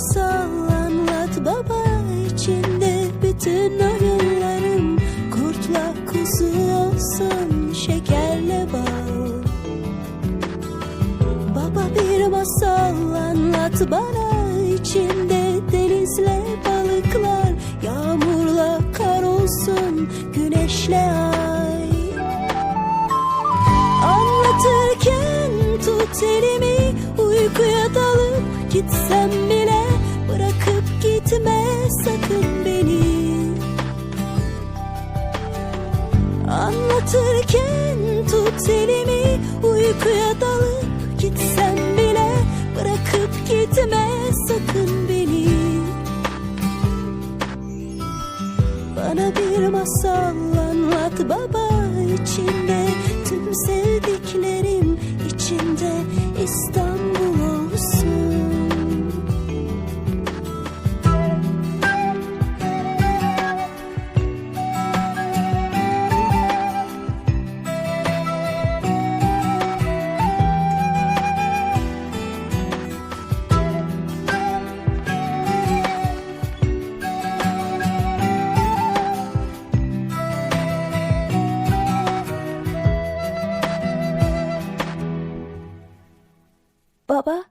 masal anlat baba içinde bütün oyunlarım Kurtla kuzu olsun şekerle bal. Baba bir masal anlat bana içinde denizle balıklar Yağmurla kar olsun güneşle ay. Anlatırken tut elimi Uykuya dalıp Uykuya dalıp gitsem bile Bırakıp gitme sakın beni. Bana bir masal anlat baba içinde Tüm sevdiklerim Baba